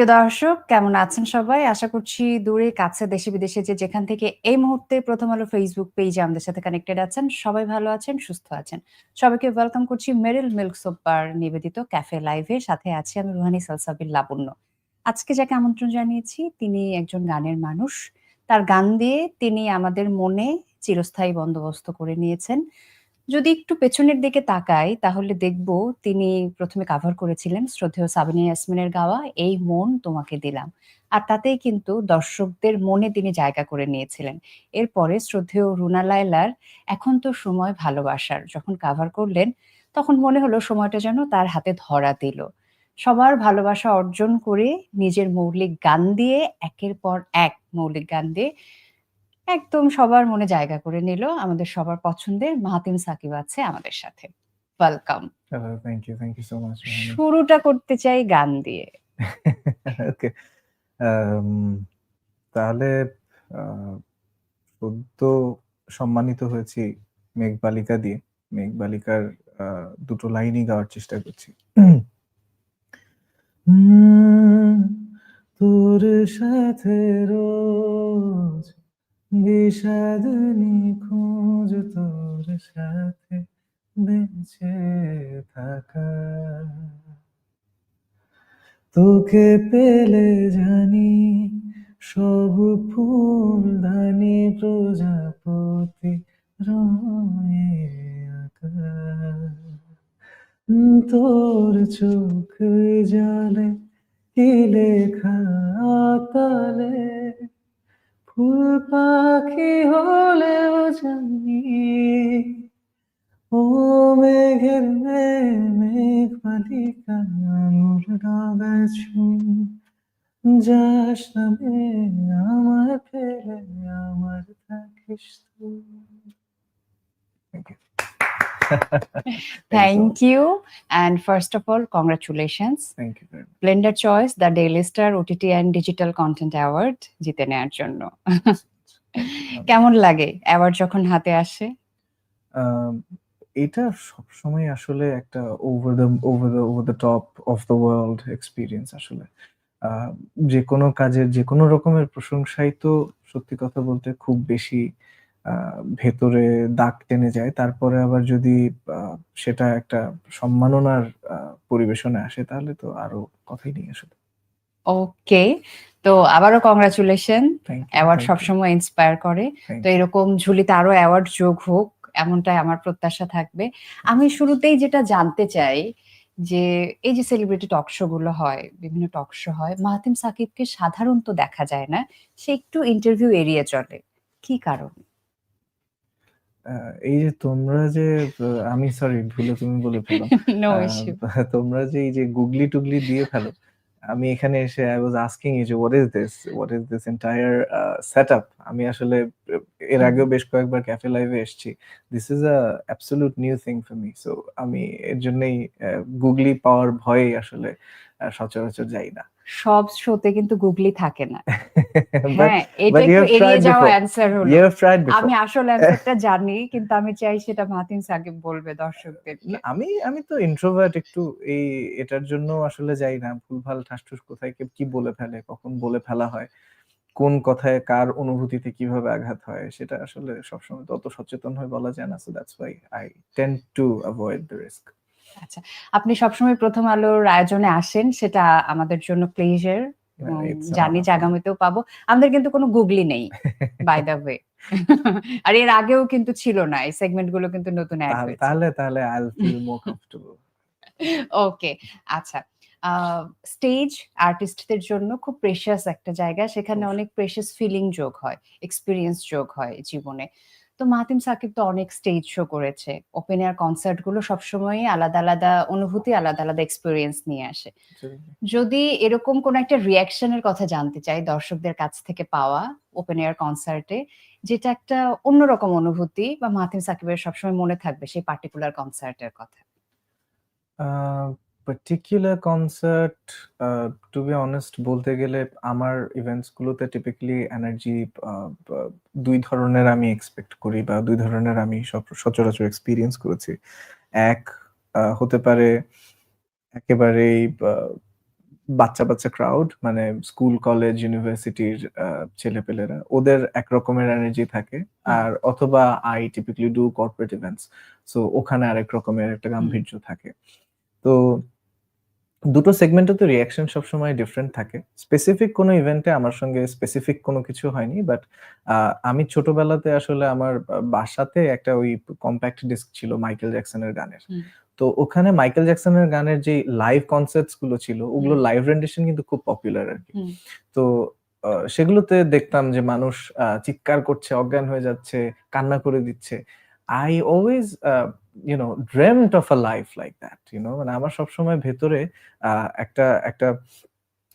প্রিয় দর্শক, কেমন আছেন সবাই? আশা করছি দূরে, কাছে, দেশে, বিদেশে যে যেখান থেকে এই মুহূর্তে প্রথম আলো ফেসবুক পেজে আমাদের সাথে কানেক্টেড আছেন, সবাই ভালো আছেন, সুস্থ আছেন। সবাইকে ওয়েলকাম করছি মেরিল মিল্ক সোপ বার নিবেদিত ক্যাফে লাইভে সাথে আছি আমি রুহানি সালসাবির লাবণ্য। আজকে যাকে আমন্ত্রণ জানিয়েছি, তিনি একজন গানের মানুষ। তার গান দিয়ে তিনি আমাদের মনে চিরস্থায়ী বন্দোবস্ত করে নিয়েছেন। যদি একটু পেছনের দিকে তাকাই, তাহলে দেখব তিনি প্রথমে কাভার করেছিলেন শ্রদ্ধেয় সাবিনা ইয়াসমিনের গাওয়া এই মন তোমাকে দিলাম। আর তাতেই কিন্তু দর্শকদের মনে তিনি জায়গা করে নিয়েছিলেন। এরপরে শ্রদ্ধেয় রুনা লায়লার এখন তো সময় ভালোবাসার। যখন কাভার করলেন, তখন মনে হলো সময়টা যেন তার হাতে ধরা দিল। সবার ভালোবাসা অর্জন করে নিজের মৌলিক গান দিয়ে, একের পর এক মৌলিক গান দিয়ে একদম সবার মনে জায়গা করে নিল। আমাদের সবার পছন্দের মাহাতিম সাকিব আছে আমাদের সাথে। Welcome thank you, thank you so much. শুরুটা করতে চাই গান দিয়ে। Okay. Um, তাহলে সদ্য সম্মানিত হয়েছি মেঘবালিকা দিয়ে। মেঘবালিকার আহ, দুটো লাইনই গাওয়ার চেষ্টা করছি। তোর সাথে রোজ বিষাদ নিখোঁজ তোর সাথে বেঁচে থাকা। তোকে পেলে জানি সব ফুলদানি প্রজাপতি রঙে আঁকা। তোর চোখ জালে কি লেখা তালে ফুল পাখি হলেও জানি ও মেঘের মেঘ বালিকা যাস না মেয়ে আমার ফেলে, আমার থাকিস তুই. Thank you and first of all congratulations Thank you very much. Blender's Choice The Daily Star OTT and digital content award জিতে নেওয়ার জন্য। কেমন লাগে অ্যাওয়ার্ড যখন হাতে আসে? এটা সবসময় আসলে একটা over the over the over the top of the world experience আসলে। যে কোনো কাজের যে কোনো রকমের প্রশংসাই তো সত্যি কথা বলতে খুব বেশি ভেতরে দাগ টেনে যায়। তারপরে আবার যদি সেটা একটা সম্মাননার পরিবেশনে আসে তাহলে তো আরও কথাই নেই আসলে। ওকে তো আবারও কংগ্রাচুলেশন অ্যাওয়ার্ড সবসময় ইন্সপায়ার করে। তো এরকম ঝুলিতে আরও অ্যাওয়ার্ড যোগ হোক এমনটাই আমার প্রত্যাশা থাকবে। আমি শুরুতেই যেটা জানতে চাই যে এই যে সেলিব্রিটি টক শো গুলো হয় বিভিন্ন টক শো হয় মাহাতিম সাকিবকে সাধারণত দেখা যায় না সে একটু ইন্টারভিউ এড়িয়ে চলে। কি কারণ? আহ, এই যে তোমরা যে আহ, আমি সরি ভুলে তুমি বলে ফেলো। নো আহ, ইস্যু তোমরা যে এই যে গুগলি টুগলি দিয়ে ফেলো আমি এখানে এসে আই ওয়াজ আস্কিং ইউ যে what is this what is this entire setup আমি আসলে আহ, এর আগেও বেশ কয়েকবার ক্যাফে লাইভে এসেছি। This is a absolute new thing for me so আমি এর জন্যই গুগলি পাওয়ার ভয়ে আসলে আহ, সচরাচর যাই না। সব শোতে কিন্তু গুগলি থাকে না। হ্যাঁ এটা একটু এড়িয়ে যাওয়া অ্যান্সার হলো। ইউ হ্যাভ ট্রাইড আমি আসল অ্যান্সারটা জানি কিন্তু আমি চাই সেটা মাহাতিম সাকিব বলবে দর্শকদের আমি আমি তো ইন্ট্রোভার্ট একটু এই এটার জন্য আসলে যাই না। ভুলভাল ঠাসঠুস কোথায় কে কি বলে ফেলে কখন বলে ফেলা হয় কোন কথায় কার অনুভূতিতে কীভাবে আঘাত হয় সেটা আসলে সবসময় তো অত সচেতন হয়ে বলা যায় না। So that's why I tend to avoid the risk আপনি সবসময় প্রথম আলোর আয়োজনে আসেন সেটা আমাদের জন্য প্লেজার জানি যে আগামীতেও পাবো। আমাদের কিন্তু কোনো গুগলি নেই বাই দ্য ওয়ে আর এর আগেও কিন্তু ছিল না এই সেগমেন্টগুলো কিন্তু নতুন অ্যাড হয়েছে। তাহলে তাহলে I feel more comfortable okay আচ্ছা স্টেজ আর্টিস্টদের জন্য খুব প্রেশাস একটা জায়গা সেখানে অনেক প্রেশাস ফিলিং যোগ হয় এক্সপিরিয়েন্স যোগ হয় জীবনে। তো মাহাতিম সাকিব তো অনেক স্টেজ শো করেছে। ওপেন এয়ার কনসার্টগুলো সবসময় আলাদা আলাদা অনুভূতি, আলাদা আলাদা এক্সপিরিয়েন্স নিয়ে আসে। যদি এরকম কোন একটা রিয়াকশনের কথা জানতে চাই দর্শকদের কাছ থেকে পাওয়া ওপেন এয়ার কনসার্টে যেটা একটা অন্যরকম অনুভূতি বা মাহাতিম সাকিবের সবসময় মনে থাকবে সেই পার্টিকুলার কনসার্টের কথা। Particular concert to be honest বলতে গেলে আমার ইভেন্টসগুলোতে টিপিক্যালি এনার্জি দুই ধরনের আমি এক্সপেক্ট করি বা দুই ধরনের আমি সচরাচর এক্সপিরিয়েন্স করেছি। এক হতে পারে একেবারেই বাচ্চা বাচ্চা ক্রাউড মানে স্কুল কলেজ ইউনিভার্সিটির ছেলেপেলেরা। ওদের এক রকমের এনার্জি থাকে। আর অথবা I typically do corporate events so ওখানে আরেক রকমের একটা গাম্ভীর্য থাকে। তো দুটো সেগমেন্টে তো রিয়াকশন সবসময় ডিফারেন্ট থাকে। স্পেসিফিক কোনো ইভেন্টে আমার সঙ্গে স্পেসিফিক কোনো কিছু হয়নি বাট আমি ছোটবেলাতে আসলে আমার বাসাতে একটা ওই কম্প্যাক্ট ডিস্ক ছিল মাইকেল জ্যাকসনের গানের। তো ওখানে মাইকেল জ্যাকসনের গানের যে লাইভ কনসার্টসগুলো ছিল ওগুলো লাইভ রেন্ডিশন কিন্তু খুব পপুলার আর কি। তো সেগুলোতে দেখতাম যে মানুষ আহ, চিৎকার করছে অজ্ঞান হয়ে যাচ্ছে কান্না করে দিচ্ছে। I always you know dreamed of a life like that you know মানে আমার সবসময় ভেতরে আহ, একটা একটা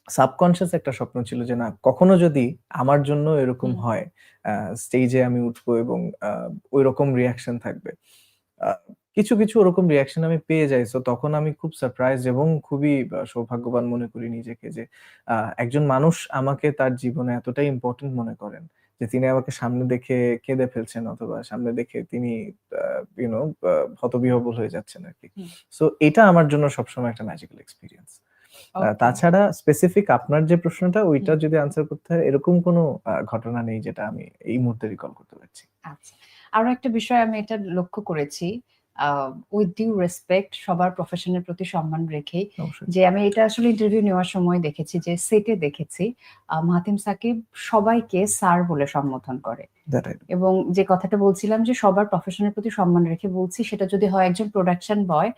সাবকনশিয়াস একটা স্বপ্ন ছিল যে না কখনো যদি আমার জন্য এরকম হুম। হয় স্টেজে আমি উঠবো এবং ওই রকম রিয়াকশন থাকবে। আহ, কিছু কিছু ওরকম রিয়াকশন আমি পেয়ে যাই। তো তখন আমি খুব সারপ্রাইজ এবং খুবই আহ, সৌভাগ্যবান মনে করি নিজেকে যে আহ, একজন মানুষ আমাকে তার জীবনে এতটাই ইম্পর্টেন্ট মনে করেন। যে তিনি আমাকে সামনে দেখে কেঁদে ফেলছেন অথবা সামনে দেখে তিনি ইউনো হতবিহবল হয়ে যাচ্ছেন আর কি। সো এটা আমার জন্য সবসময় একটা ম্যাজিক্যাল এক্সপিরিয়েন্স. তাছাড়া স্পেসিফিক আপনার যে প্রশ্নটা ওইটা যদি আনসার করতে হয় এরকম কোনো ঘটনা নেই যেটা আমি এই মুহূর্তে রিকল করতে পারছি। আচ্ছা। আরও একটা বিষয় আমি এটা লক্ষ্য করেছি উইথ ডিউ রেসপেক্ট সবার প্রফেশনের প্রতি সম্মান রেখেই যে আমি এটা আসলে ইন্টারভিউ নেওয়ার সময় দেখেছি যে সেটে দেখেছি মাহাতিম সাকিব সবাইকে স্যার বলে সম্বোধন করে। এবং যে কথাটা বলছিলাম যে সবার প্রফেশনের প্রতি সম্মান রেখে বলছি সেটা যদি হয় একজন প্রোডাকশন বয়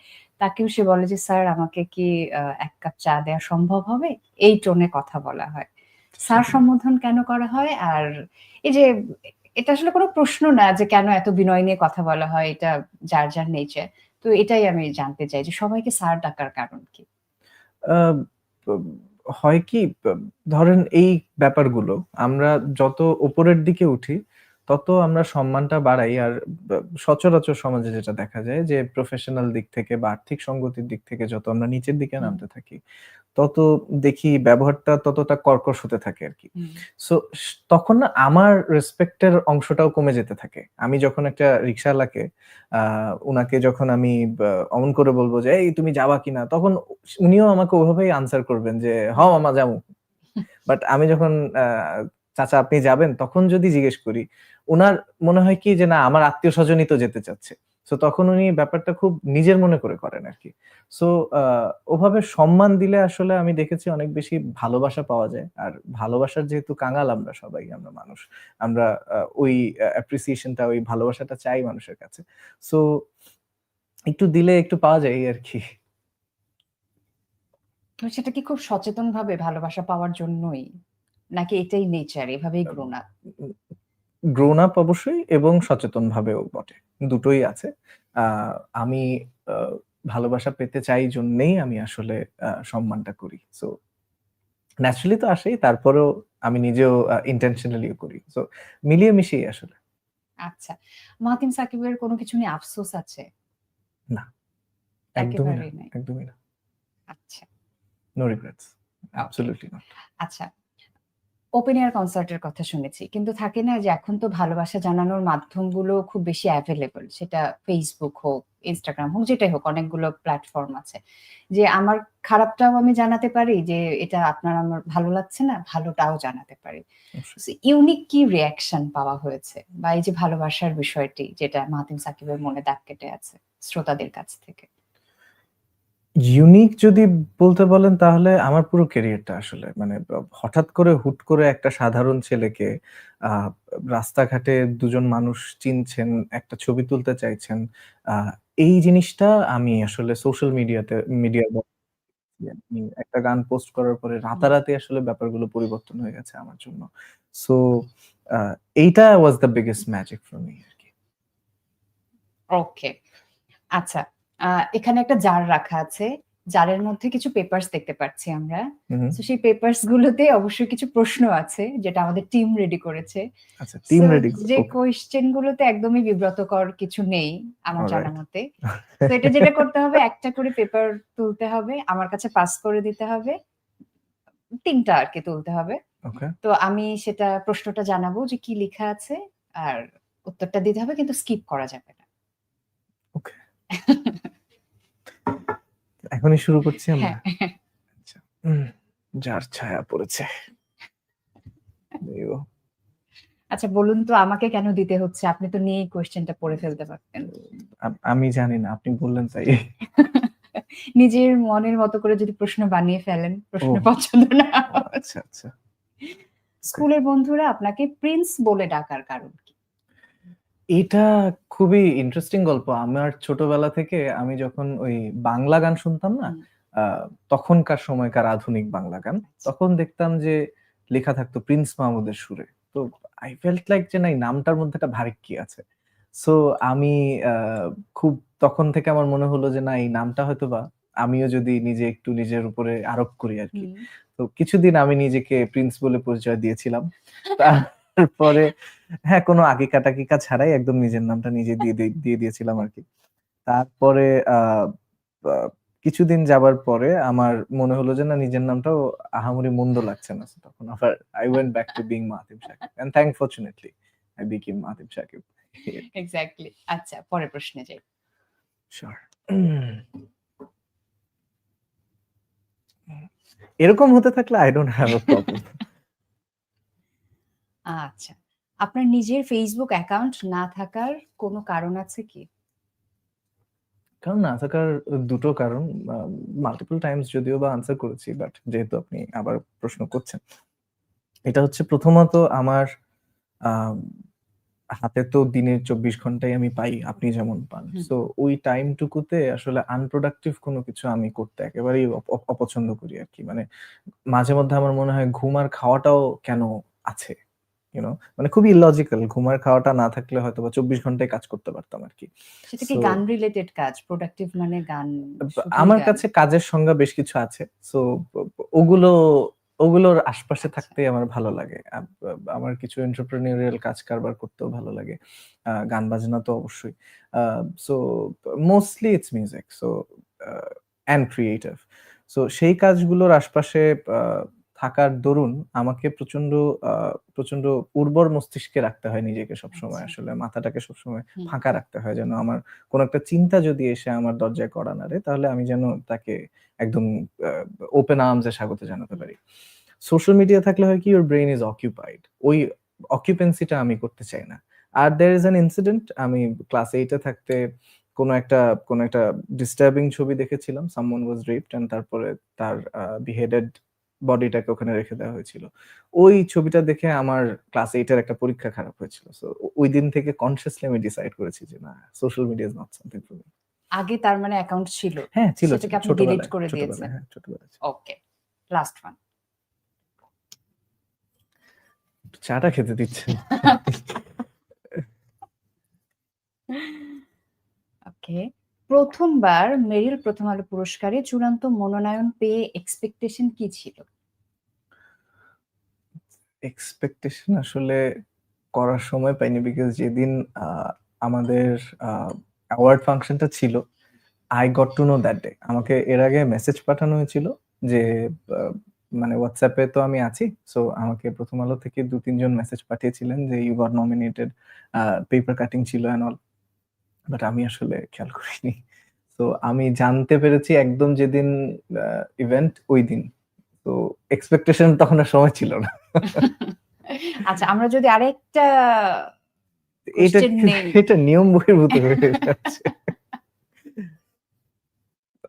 তাকেও সে বলে যে স্যার আমাকে কি এক কাপ চা দেওয়া সম্ভব হবে? এই টোনে কথা বলা হয়। স্যার সম্বোধন কেন করা হয়? আর এই যে এটা আসলে কোনো প্রশ্ন না যে কেন এত বিনয় নিয়ে কথা বলা হয়, এটা যার যার নেচার তো এটাই আমি জানতে চাই যে সবাইকে স্যার ডাকার কারণ কি? হয় কি, ধরেন এই ব্যাপারগুলো, আমরা যত উপরের দিকে উঠি তত আমরা সম্মানটা বাড়াই আর সচরাচর সমাজে যেটা দেখা যায় যে প্রফেশনাল দিক থেকে বা আর্থিক সঙ্গতির দিক থেকে যত আমরা নিচের দিকে নামতে থাকি তত দেখি ব্যবহারটা ততটা কর্কশ হতে থাকে আর কি। সো তখন না আমার রেসপেক্টের অংশটাও কমে যেতে থাকে। আমি যখন একটা রিক্সাওয়ালাকে আহ উনাকে যখন আমি অমন করে বলব যে এই তুমি যাবা কিনা? তখন উনিও আমাকে ওভাবেই আনসার করবেন যে হ মামা যাব বাট আমি যখন আহ, চাচা আপনি যাবেন? তখন যদি জিজ্ঞেস করি উনার মনে হয় কি যে না আমার আত্মীয় স্বজনই তো যেতে চাচ্ছে। সো তখন উনি ব্যাপারটা খুব নিজের মনে করে করেন আর কি সো ওভাবে সম্মান দিলে আসলে আমি দেখেছি অনেক বেশি ভালোবাসা পাওয়া যায়। আর ভালোবাসার যেহেতু কাঙাল আমরা সবাই আমরা মানুষ আমরা ওই অ্যাপ্রিসিয়েশনটা ওই ভালোবাসাটা চাই মানুষের কাছে। সো একটু দিলে একটু পাওয়া যায় আর কি তো সেটা কি খুব সচেতন ভাবে ভালোবাসা পাওয়ার জন্যই? নাকি এটাই নেচার এভাবেই গ্রোন আপ গ্রোন আপ অবশ্যই এবং সচেতন ভাবেও বটে। দুটোই আছে। আমি ভালোবাসা পেতে চাই জন্যেই আমি আসলে সম্মানটা করি। সো ন্যাচারালি তো আসেই তারপরেও আমি নিজেও ইন্টেনশনালিও করি। সো মিলিয়ে মিশিয়ে আসলে। আচ্ছা। মাহাতিম সাকিবের কোনো কিছু নিয়ে আফসোস আছে? একদমই না। একদমই না। আচ্ছা। নো রিগ্রেটস অ্যাবসলিউটলি নট আচ্ছা। ওপেন এয়ার কনসার্টের কথা শুনেছি। কিন্তু থাকে না যে এখন তো ভালোবাসা জানানোর মাধ্যমগুলো খুব বেশি অ্যাভেলেবল সেটা ফেসবুক হোক ইনস্টাগ্রাম হোক যেটাই হোক অনেকগুলো প্ল্যাটফর্ম আছে। যে আমার খারাপটাও আমি জানাতে পারি যে এটা আপনার আমার ভালো লাগছে না ভালোটাও জানাতে পারি। ইউনিক কি রিয়াকশন পাওয়া হয়েছে? বা এই যে ভালোবাসার বিষয়টি যেটা মাহাতিম সাকিবের মনে দাগ কেটে আছে শ্রোতাদের কাছ থেকে? ইউনিক যদি বলতে বলেন তাহলে আমার পুরো ক্যারিয়ারটা আসলে মানে হঠাৎ করে হুট করে একটা সাধারণ ছেলেকে আহ, রাস্তাঘাটে দুজন মানুষ চিনছেন একটা ছবি তুলতে চাইছেন আহ, এই জিনিসটা আমি আসলে সোশ্যাল মিডিয়াতে মিডিয়ার একটা গান পোস্ট করার পরে রাতারাতি আসলে ব্যাপারগুলো পরিবর্তন হয়ে গেছে আমার জন্য। সো এইটা was the biggest magic for me আর কি। ওকে আচ্ছা আহ, এখানে একটা জার রাখা আছে। জারের মধ্যে কিছু পেপারস দেখতে পাচ্ছি আমরা। হুম, তো সেই পেপারস গুলোতে অবশ্যই কিছু প্রশ্ন আছে যেটা আমাদের টিম রেডি করেছে। আচ্ছা টিম So, রেডি যে কোয়েশ্চেন গুলোতে একদমই বিব্রতকর কিছু নেই আমার. জানা মতে। তো এটা যেটা করতে হবে একটা করে পেপার তুলতে হবে আমার কাছে পাস করে দিতে হবে তিনটা আর কি তুলতে হবে। ওকে তো আমি সেটা প্রশ্নটা জানাব যে কি লেখা আছে আর উত্তরটা দিতে হবে কিন্তু স্কিপ করা যাবে না। ওকে এখনই শুরু করছি আমরা? হ্যাঁ আচ্ছা উম, যার ছায়া পড়েছে। আচ্ছা বলুন তো আমাকে কেন দিতে হচ্ছে? আপনি তো নিয়ে কোয়েশ্চেনটা পড়ে ফেলতে পারতেন। আমি জানি না আপনি বললেন তাই। নিজের মনের মতো করে যদি প্রশ্ন বানিয়ে ফেলেন প্রশ্ন পছন্দ না আচ্ছা আচ্ছা। স্কুলের বন্ধুরা আপনাকে প্রিন্স বলে ডাকার কারণ। এটা খুবই ইন্টারেস্টিং গল্প। আমার ছোটবেলা থেকে আমি যখন ওই বাংলা গান শুনতাম না হুম। তখনকার সময়কার আধুনিক বাংলা গান তখন দেখতাম যে লেখা থাকতো প্রিন্স মাহমুদের সুরে। তো আই ফেল্ট লাইক যে না এই নামটার মধ্যে একটা ভারী কি আছে। সো আমি আহ, খুব তখন থেকে আমার মনে হলো যে না এই নামটা হয়তো বা আমিও যদি নিজে একটু নিজের উপরে আরোপ করি আর কি। হুম। তো কিছুদিন আমি নিজেকে প্রিন্স বলে পরিচয় দিয়েছিলাম। তারপরে হ্যাঁ কোনো আগে কাটাকিকা ছাড়াই একদম নিজের নামটা নিজে দিয়ে দিয়ে- দিয়ে দিয়েছিলাম আর কি তারপরে কিছুদিন যাবার পরে আমার মনে হলো যে না নিজের নামটাও আহামরি মন্দ লাগছে না। তখন আবার I went back to being Mahim Shakib and thank fortunately I became Mahim Shakib exactly আচ্ছা পরের প্রশ্নে যাই। Sure. এরকম হতে থাকলে I don't have a problem আচ্ছা আপনার নিজের ফেসবুক অ্যাকাউন্ট না থাকার কোনো কারণ আছে কি? কারণ না থাকার দুটো কারণ মাল্টিপল টাইমস যদিও বা আনসার করেছি বাট যেহেতু আপনি আবার প্রশ্ন করছেন। এটা হচ্ছে প্রথমত আমার হাতে তো দিনের চব্বিশ ঘন্টাই আমি পাই আপনি যেমন পান। সো ওই টাইমটুকুতে আসলে আনপ্রোডাক্টিভ কোনো কিছু আমি করতে একেবারেই অপ- অপ- অপছন্দ করি আর কি। মানে মাঝে মধ্যে আমার মনে হয় ঘুম আর খাওয়াটাও কেন আছে? ইউনো মানে খুবই ইলজিক্যাল ঘুম আর খাওয়াটা না থাকলে হয়তো বা চব্বিশ ঘন্টায় কাজ করতে পারতাম আর কি। সেটা কি গান রিলেটেড কাজ? প্রোডাক্টিভ মানে গান আমার কাছে কাজের সংজ্ঞা বেশ কিছু আছে। সো ওগুলো ওগুলোর আশপাশে আচ্ছা। থাকতেই আমার ভালো লাগে। আমার কিছু এন্টারপ্রেনিউরিয়াল কাজ কারবার করতেও ভালো লাগে। গান বাজনা তো অবশ্যই। So mostly it's music so and creative so সেই কাজগুলোর আশপাশে থাকার দরুন আমাকে প্রচণ্ড প্রচণ্ড উর্বর মস্তিষ্কে রাখতে হয় নিজেকে সবসময় আচ্ছা। আসলে মাথাটাকে সবসময়। ফাঁকা রাখতে হয় যেন আমার কোন একটা চিন্তা যদি এসে আমার দরজায় কড়া নাড়ে তাহলে আমি যেন তাকে একদম ওপেন আর্মসে স্বাগত জানাতে পারি সোশ্যাল মিডিয়া থাকলে হয় কি ইউর ব্রেইন ইজ অকিউপাইড ওই অকিউপেন্সিটা আমি করতে চাই না আর দের ইজ অ্যান ইনসিডেন্ট আমি ক্লাস এইটে থাকতে কোনো একটা কোনো একটা ডিস্টার্বিং ছবি দেখেছিলাম সামওয়ান ওয়াজ রেপড এন্ড তারপরে তার বিহেডেড বডিটাকে ওখানে রেখে দেওয়া হয়েছিল। ওই ছবিটা দেখে আমার ক্লাস এইটের একটা পরীক্ষা খারাপ হয়েছিল। সো ওই দিন থেকে কনসিয়াসলি আমি ডিসাইড করেছি যে না social media is not something for me আগে তার মানে অ্যাকাউন্ট ছিল। হ্যাঁ ছিল সেটাকে আপনি delete করে দিয়েছেন? হ্যাঁ ছোটবেলায় ওকে লাস্ট ওয়ান চাটা খেতে দিচ্ছেন। ওকে প্রথমবার মেরিল প্রথম আলো পুরস্কারে চূড়ান্ত মনোনয়ন পেয়ে এক্সপেকটেশন কি ছিল? এক্সপেকটেশন আসলে করার সময় পাইনি বিকজ যেদিন আমাদের অ্যাওয়ার্ড ফাংশনটা ছিল I got to know that day আমাকে এর আগে মেসেজ পাঠানো হয়েছিল যে মানে হোয়াটসঅ্যাপে তো আমি আছি সো আমাকে প্রথম আলো থেকে দু তিনজন মেসেজ পাঠিয়েছিলেন যে you got nominated paper cutting ছিল অ্যান্ড অল বাট আমি আসলে খেয়াল করিনি। তো আমি জানতে পেরেছি একদম যেদিন ইভেন্ট ওই দিন তো এক্সপেকটেশন তখন আর সময় ছিল না। আচ্ছা আমরা যদি আরেকটা এটা এটা নিয়ম বহির্ভূত হয়ে যাচ্ছে।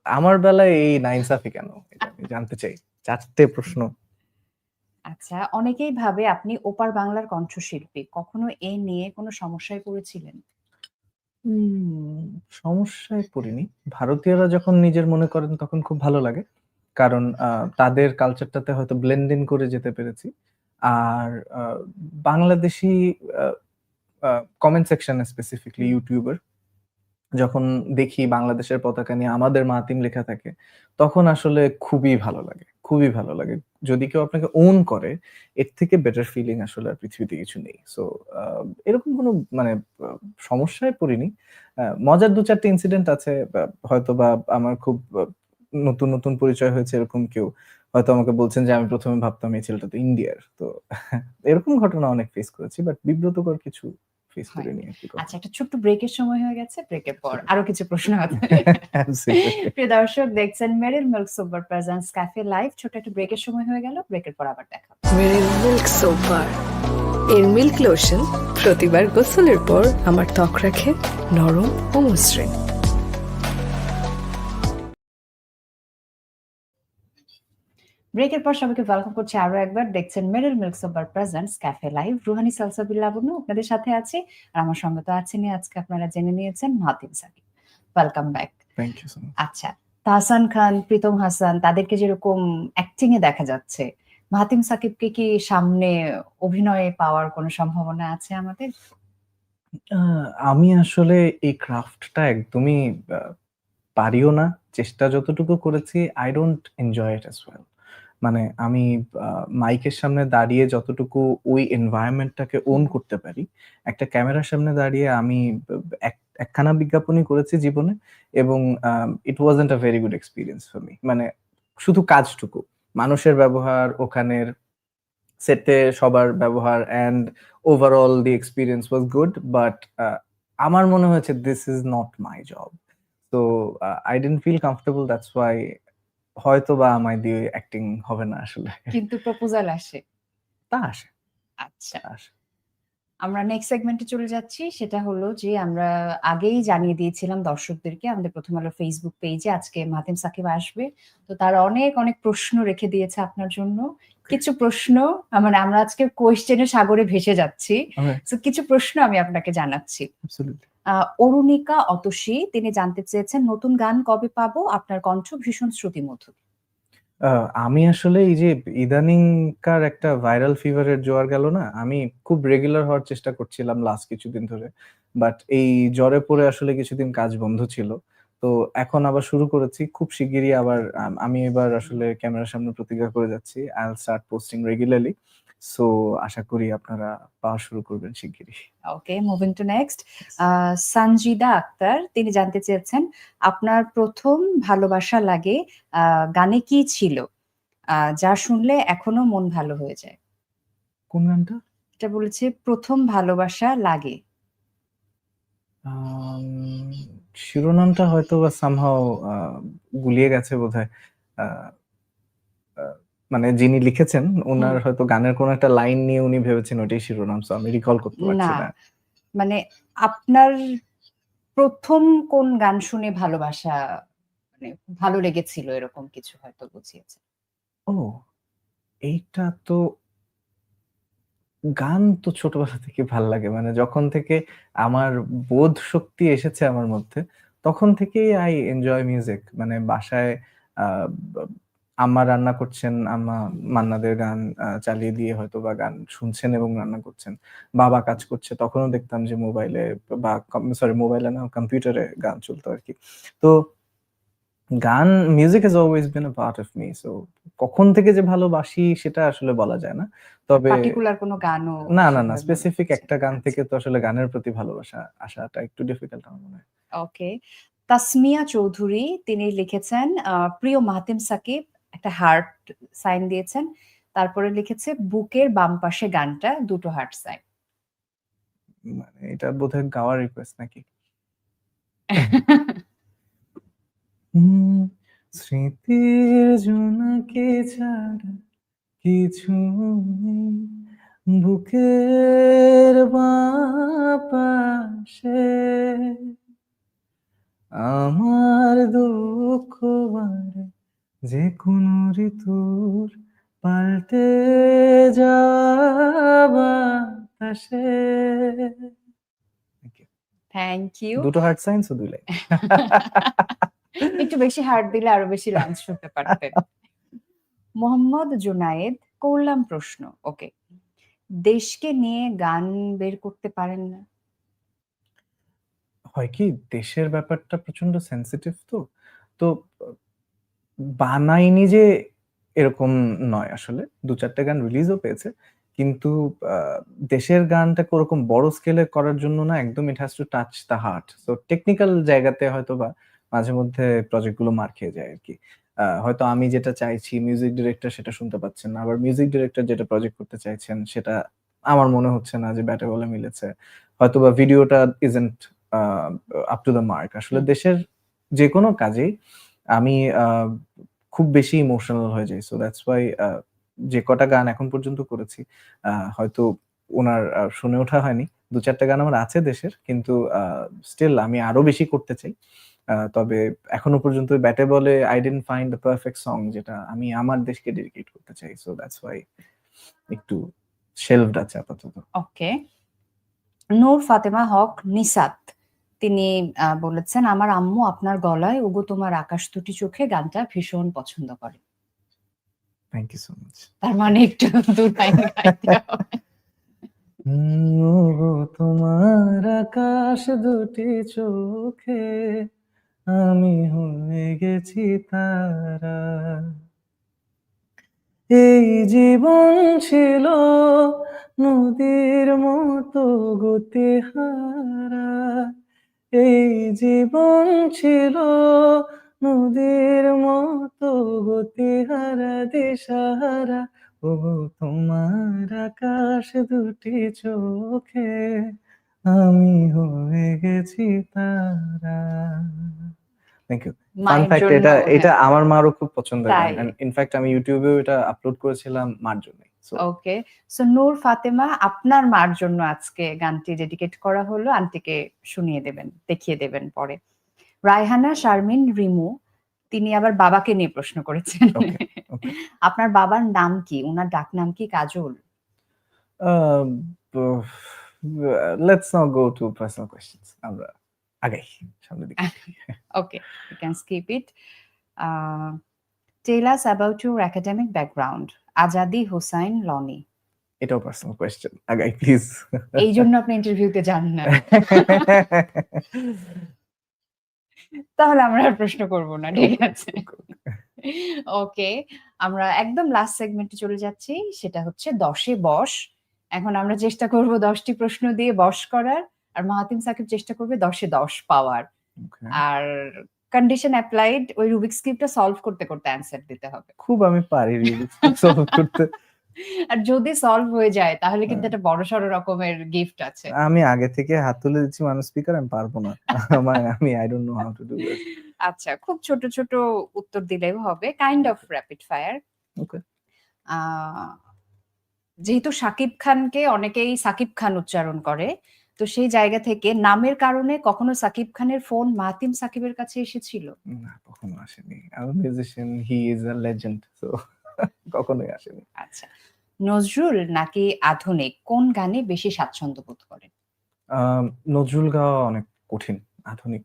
আমার বেলায় এই নাইনসাফি কেন? আমি জানতে চাই। চারটে প্রশ্ন। আচ্ছা অনেকেই ভাবে আপনি ওপার বাংলার কণ্ঠশিল্পী। কখনো এ নিয়ে কোনো সমস্যায় পড়েছিলেন? উম, সমস্যায় পড়িনি ভারতীয়রা যখন নিজের মনে করেন তখন খুব ভালো লাগে কারণ তাদের কালচারটাতে হয়তো ব্লেন্ড করে যেতে পেরেছি আর আহ, বাংলাদেশি কমেন্ট সেকশনে স্পেসিফিকলি। ইউটিউবার যখন দেখি বাংলাদেশের পতাকা নিয়ে আমাদের মাতিম লেখা থাকে, তখন আসলে খুবই ভালো লাগে। খুবই ভালো লাগে। যদি কেউ আপনাকে ওন করে, এর থেকে বেটার ফিলিং আসলে আর পৃথিবীতে কিছু নেই। সো এরকম কোনো মানে সমস্যায় পড়িনি। মজার দু চারটে ইনসিডেন্ট আছে। হয়তো বা আমার খুব নতুন, নতুন পরিচয় হয়েছে এরকম কেউ হয়তো আমাকে বলছেন যে, আমি প্রথমে ভাবতাম এই ছেলেটা তো ইন্ডিয়ার। তো এরকম ঘটনা অনেক ফেস করেছি। বাট বিব্রতকর কিছু ফেস। করিনি আরকি আচ্ছা একটা ছোট্ট ব্রেকের সময় হয়ে গেছে। ব্রেকের পর আরও কিছু প্রশ্ন আছে। প্রিয় দর্শক দেখছেন Meril milk super presents cafe live ছোট একটা ব্রেকের সময় হয়ে গেল। ব্রেকের পর আবার দেখা মেরিল মিল্ক সুপার এর মিল্ক লোশন প্রতিবার গোসলের পর আমার ত্বক রাখে নরম ও মসৃণ ব্রেকের পর সবাইকে ওয়েলকাম করছি আরও একবার দেখছেন Meril milk super presents cafe live Ruhani Salsabil Labonno আপনাদের সাথে আছি আর আমার সঙ্গে তো আছেনই আজকে আপনারা জেনে নিয়েছেন Mahtim Sakib welcome back thank you so much. আচ্ছা তাহসান খান প্রীতম হাসান তাদেরকে যেরকম অ্যাক্টিং এ দেখা যাচ্ছে মাহাতিম সাকিবকে কি সামনে অভিনয়ে পাওয়ার কোনো সম্ভাবনা আছে আমাদের আমি আসলে এই ক্রাফটটা একদমই পারিও না। চেষ্টা যতটুকু করেছি I don't enjoy it as well. মানে আমি মাইকের সামনে দাঁড়িয়ে যতটুকু ওই এনভায়রনমেন্টটাকে ওন করতে পারি, একটা ক্যামেরার সামনে দাঁড়িয়ে আমি এক একখানা বিজ্ঞাপনই করেছি জীবনে এবং it wasn't a very good experience for me. মানে শুধু কাজটুকু। মানুষের ব্যবহার, ওখানের সেটে সবার ব্যবহার and overall the experience was good. But আমার মনে হয়েছে this is not my job. তো uh I didn't feel comfortable that's why হয়তোবা আমায় দিয়ে অ্যাক্টিং হবে না আসলে। কিন্তু প্রপোজাল আসে। তা আসে, আচ্ছা। আসে। আমরা নেক্সট সেগমেন্টে চলে যাচ্ছি। সেটা হলো যে আমরা আগেই জানিয়ে দিয়েছিলাম দর্শকদেরকে আমাদের প্রথম আলো ফেসবুক পেজে আজকে মাতিম সাকিব আসবে। তো তার অনেক অনেক প্রশ্ন রেখে দিয়েছে আপনার জন্য। কিছু প্রশ্ন মানে আমরা আজকে কোয়েশ্চেনের সাগরে ভেসে যাচ্ছি। তো কিছু প্রশ্ন আমি আপনাকে জানাচ্ছি। অরুণিকা অতসী তিনি জানতে চেয়েছেন, নতুন গান কবে পাবো আপনার কণ্ঠ ভীষণ শ্রুতিমধুর আমি আসলে এই যে ইদানিংকার একটা ভাইরাল ফিভারের জোয়ার গেল না? আমি খুব রেগুলার হওয়ার চেষ্টা করছিলাম লাস্ট কিছুদিন ধরে। বাট এই জ্বরে পড়ে আসলে কিছুদিন কাজ বন্ধ ছিল। তো এখন আবার শুরু করেছি। খুব শিগগিরই আবার আমি এবার আসলে ক্যামেরার সামনে প্রতিজ্ঞা করে যাচ্ছি। I'll start posting regularly. So আশা করি আপনারা পাওয়া শুরু করবেন শিগগিরই। Okay moving to next Sanjida Akter তিনি জানতে চেয়েছেন আপনার প্রথম ভালোবাসা লাগে গানে কি ছিল যা শুনলে এখনও মন ভালো হয়ে যায় কোন গানটা? এটা বলেছে প্রথম ভালোবাসা লাগে শিরোনামটা হয়তোবা সামহাউ আ গুলিয়ে গেছে বোধহয়। মানে যিনি লিখেছেন হুম। হয়তো গানের কোনো একটা লাইন নিয়ে উনি ভেবেছেন ওইটাই শিরোনাম। সো আমি রিকল করতে পারছি না। মানে আপনার প্রথম কোন গান শুনে ভালোবাসা মানে ভালো লেগেছিল এরকম কিছু হয়তো বুঝিয়েছে ও! এইটা তো গান তো ছোটবেলা থেকে ভালো লাগে। মানে যখন থেকে আমার বোধ শক্তি এসেছে আমার মধ্যে, তখন থেকেই আই এনজয় মিউজিক মানে বাসায় আম্মা রান্না করছেন, আম্মা মান্না দের গান চালিয়ে দিয়ে হয়তো বা গান শুনছেন এবং রান্না করছেন। বাবা কাজ করছে, তখনও দেখতাম যে মোবাইলে বা সরি মোবাইলে না কম্পিউটারে গান চলতো আর কি তো গান music has always been a part of me. So কখন থেকে যে ভালোবাসি সেটা আসলে বলা যায় না। তবে পার্টিকুলার কোনো গানও না, না, না স্পেসিফিক একটা গান আচ্ছা থেকে তো আসলে গানের প্রতি ভালোবাসা আসাটা একটু ডিফিকাল্ট আমার মনে হয়। ওকে তাসমিয়া চৌধুরী তিনি লিখেছেন প্রিয় মাহাতিম সাকিব একটা হার্ট সাইন দিয়েছেন। তারপরে লিখেছে, বুকের বাম পাশে গানটা, দুটো হার্ট সাইন মানে এটা বোধহয় গাওয়ার রিকোয়েস্ট নাকি? স্মৃতির জোনাকি ছাড়া কিছু বুকের বাঁ পাশে আমার দুঃখ বাড়ে। যে কোনো ঋতুর পাল্টে যাওয়া you. থ্যাংক ইউ দুটো হার্ট সাইন্স ও দুই লাইন একটু বেশি হার্ট দিলে আরও বেশি লাইন শুনতে পারতেন। মোহাম্মদ জুনায়েদ করলাম প্রশ্ন। ওকে দেশকে নিয়ে গান বের করতে পারেন না? হয় কি দেশের ব্যাপারটা প্রচণ্ড সেনসিটিভ তো। তো বানাইনি যে এরকম নয় আসলে। ২-৪ টা গান রিলিজও পেয়েছে। কিন্তু দেশের গানটাকে ওরকম বড় স্কেলে করার জন্য না একদম it has to touch the heart. তো টেকনিক্যাল জায়গাতে হয়তোবা মাঝে মধ্যে প্রজেক্টগুলো মার খেয়ে যায় আরকি। আ হয়তো আমি যেটা চাইছি মিউজিক ডিরেক্টর সেটা শুনতে পাচ্ছেন না। আবার মিউজিক ডিরেক্টর যেটা প্রজেক্ট করতে চাইছেন সেটা আমার মনে হচ্ছে না যে ব্যাটে বলে মিলেছে। হয়তোবা ভিডিওটা isn't a up to the mark. আসলে। দেশের যেকোনো কাজেই আমি খুব বেশি ইমোশনাল হয়ে যাই। সো দ্যাটস হোয়াই আ, যে কটা গান এখন পর্যন্ত করেছি হয়তো ওনার শুনে ওঠা হয়নি। ২-৪ টা গান আমার আছে দেশের। কিন্তু স্টিল আমি আরও বেশি করতে চাই। তবে এখনও পর্যন্ত ব্যাটে বলে, I didn't find the perfect song যেটা আমি আমার দেশকে ডেডিকেট করতে চাই। সো দ্যাটস হোয়াই একটু শেলভড আছে আপাতত। ওকে। নূর, ফাতেমা হক নিসাত তিনি বলেছেন, "আমার আম্মু আপনার গলায় ওগো তোমার আকাশ দুটি চোখে গানটা ভীষণ পছন্দ করে।" Thank you so much. তার মানে একটু ২ লাইন গাইতে হবে। ওগো তোমার আকাশ দুটি চোখে আমি হয়ে গেছি তারা। এই জীবন ছিল নদীর মতো গতিহারা। এই জীবন ছিল নদীর মতো গতিহারা দিশাহারা। ওগো তোমার আকাশ দুটি চোখে আমি হয়ে গেছি তারা। Thank you. ফান ফ্যাক্ট এটা এটা। আমার মারও খুব পছন্দ। ইনফ্যাক্ট আমি এও এটা আপলোড করেছিলাম মার জন্যই। ওকে। সো নূর ফাতেমা আপনার মার জন্য আজকে গানটি ডেডিকেট করা হলো। আন্টিকে শুনিয়ে দেবেন, দেখিয়ে দেবেন পরে। রায়হানা শারমিন রিমু তিনি আবার বাবাকে নিয়ে প্রশ্ন করেছেন। ওকে, ওকে। আপনার বাবার নাম কি? ওনার ডাক নাম কি Kajol? Let's not go to personal questions. আমরা আগাই সামনের দিকে। You can skip it. Uh, tell us about your academic background. Azadi Hossain Loni. এটাও পার্সোনাল কোয়েশ্চেন। আগাই প্লিজ। এই জন্য আপনি ইন্টারভিউতে যান না। তাহলে আমরা আর প্রশ্ন করব না। ঠিক আছে। ওকে। আমরা একদম লাস্ট সেগমেন্টে চলে যাচ্ছি। সেটা হচ্ছে ১০ এ বস। এখন আমরা চেষ্টা করব দশটি প্রশ্ন দিয়ে বশ করার। আর মাহাতিম সাকিব চেষ্টা করবে দশে দশ পাওয়ার। আর কন্ডিশন অ্যাপ্লাইড ওই রুবিকস কিউবটা সলভ করতে, করতে অ্যান্সার দিতে হবে। খুব আমি পারি রিমিক্স সলভ করতে। আর যদি সলভ হয়ে যায় তাহলে কিন্তু হ্যাঁ। বড় বড়সড় রকমের গিফট আছে। আমি আগে থেকে হাত তুলে দিচ্ছি মানুষ স্পিকার আমি পারব না। আমার আমি I don't know how to do this. আচ্ছা, খুব ছোট, ছোট উত্তর দিলেও হবে। Kind of rapid fire. Okay. যেহেতু সাকিব খানকে অনেকেই সাকিব খান উচ্চারণ করে। তো সেই জায়গা থেকে নামের কারণে কখনো সাকিব খানের ফোন মাহাতিম সাকিবের কাছে এসেছিল? না কখনো আসেনি। আমি musician he is a legend. So কখনোই আসেনি। আচ্ছা। নজরুল নাকি আধুনিক কোন গানে বেশি স্বাচ্ছন্দ্য বোধ করেন? নজরুল গাওয়া অনেক কঠিন। আধুনিক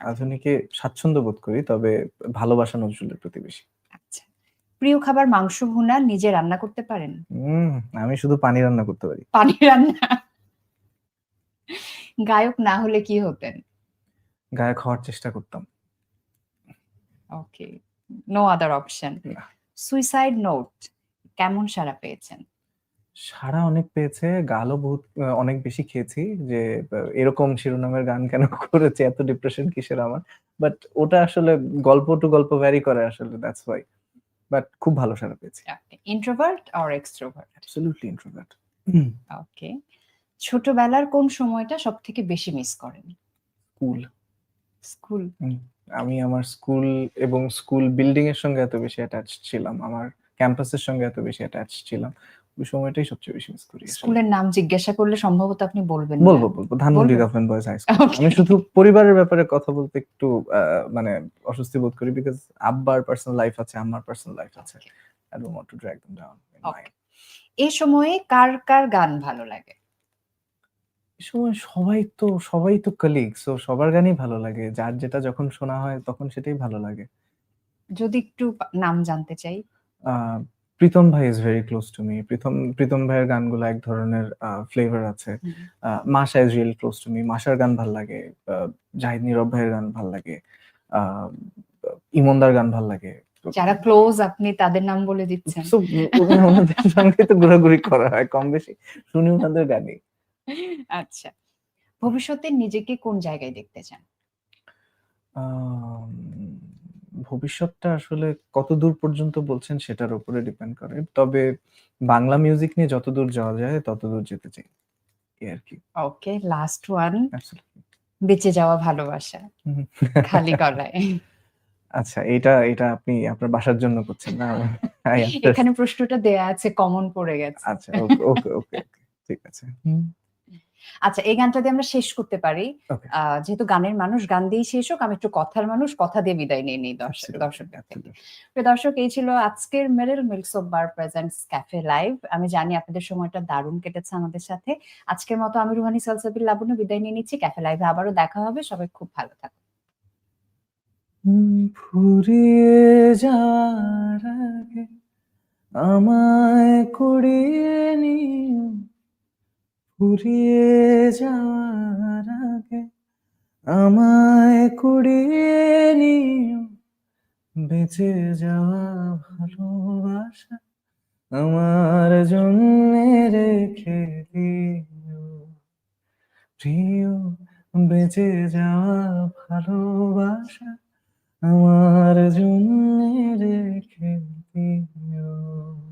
আধুনিকে স্বাচ্ছন্দ্য বোধ করি। তবে ভালোবাসা নজরুলের প্রতি বেশি। আচ্ছা। প্রিয় খাবার মাংস ভুনা নিজে রান্না করতে পারেন? উম আমি শুধু পানি রান্না করতে পারি। পানি রান্না। গায়ক না হলে কি হতেন? গায়ক হওয়ার চেষ্টা করতাম। Okay. No other option. Suicide note কেমন সাড়া পেয়েছেন? সাড়া অনেক পেয়েছে। গালও বহুত অনেক বেশি খেয়েছি যে এরকম শিরোনামের গান কেন করেছি এত ডিপ্রেশন কিসের আমার। বাট ওটা আসলে গল্প টু গল্প ভ্যারি করে আসলে দ্যাটস হোয়াই। বাট খুব ভালো সাড়া পেয়েছি। Introvert or extrovert? Absolutely introvert. Okay. ছোটবেলার কোন সময়টা সবথেকে বেশি মিস করেন? স্কুল। স্কুল। আমি আমার স্কুল এবং স্কুল বিল্ডিং এর সঙ্গে এত বেশি অ্যাটাচ ছিলাম। আমার ক্যাম্পাসের সঙ্গে এত বেশি অ্যাটাচ ছিলাম। ওই সময়টাই সবচেয়ে বেশি মিস করি স্কুলের নাম জিজ্ঞাসা করলে সম্ভবত আপনি বলবেন। বলব, বলব। Dhanmondi government boys high school. আমি শুধু পরিবারের ব্যাপারে কথা বলতে একটু মানে অস্বস্তি বোধ করি বিকজ আব্বার পার্সোনাল লাইফ আছে, আম্মার পার্সোনাল লাইফ আছে। want to drag them down in okay. mine. সময়ে কার, কার গান ভালো লাগে? এ সময় সবাই তো সবাই তো কলিগ। সো সবার গানই ভালো লাগে। যার যেটা যখন শোনা হয় তখন সেটাই ভালো লাগে। যদি একটু পা নাম জানতে চাই? আ প্রীতম ভাই is very close to me Pritam Pritam ভাইয়ের গানগুলো এক ধরনের ফ্লেভার আছে হুম। আহ, Masha is real close to me মাশার গান ভালো লাগে আহ, জাহিদ নীরব ভাইয়ের গান ভালো লাগে আহ, ইমনদার গান ভালো লাগে তো- যারা ক্লোজ আপনি তাদের নাম বলে দিচ্ছেন ওদের ওনাদের সঙ্গে তো ঘোরাঘুরি করা হয় কম বেশি শুনি ওনাদের গানই আচ্ছা ভবিষ্যতে নিজেকে কোন জায়গায় দেখতে চান? আম, ভবিষ্যৎটা আসলে কত দূর পর্যন্ত বলছেন সেটার উপরে ডিপেন্ড করে। তবে বাংলা মিউজিক নিয়ে যত দূর যাওয়া যায় তত দূর যেতে চাই এই আর কি। Okay last one Absolutely. বেঁচে যাওয়া ভালোবাসা হুম। খালি গলায়। আচ্ছা এটা এটা আপনি আপনার বাসার জন্য করছেন না? I understand. এখানে প্রশ্নটা দেয়া আছে কমন পড়ে গেছে। আচ্ছা ওকে ওকে ওকে ঠিক আছে। হুম, আচ্ছা এই গানটা দিয়ে আমরা শেষ করতে পারি। যেহেতু গানের মানুষ গান দিয়েই শেষ হোক আমি একটু কথার মানুষ কথা দিয়ে বিদায় নিয়ে নিই দর্শক absolutely, দর্শকদের থেকে দর্শক। এই ছিল আজকের Meril milk soap bar presents cafe live আমি জানি আপনাদের সময়টা দারুণ কেটেছে আমাদের সাথে। আজকের মতো আমি রুহানি সালসাবির লাবণ্য বিদায় নিয়ে নিচ্ছি। ক্যাফে লাইভে আবারও দেখা হবে। সবাই খুব ভালো থাকুন। ফুরিয়ে যাওয়ার আগে আমায় কুড়িয়ে নিও। ফুরিয়ে যাওয়ার আগে আমায় কুড়িয়ে নিও। বেঁচে যাওয়া ভালোবাসা আমার জন্য রেখে দিও। প্রিয়, বেঁচে যাওয়া ভালোবাসা আমার জন্য রেখে দিও।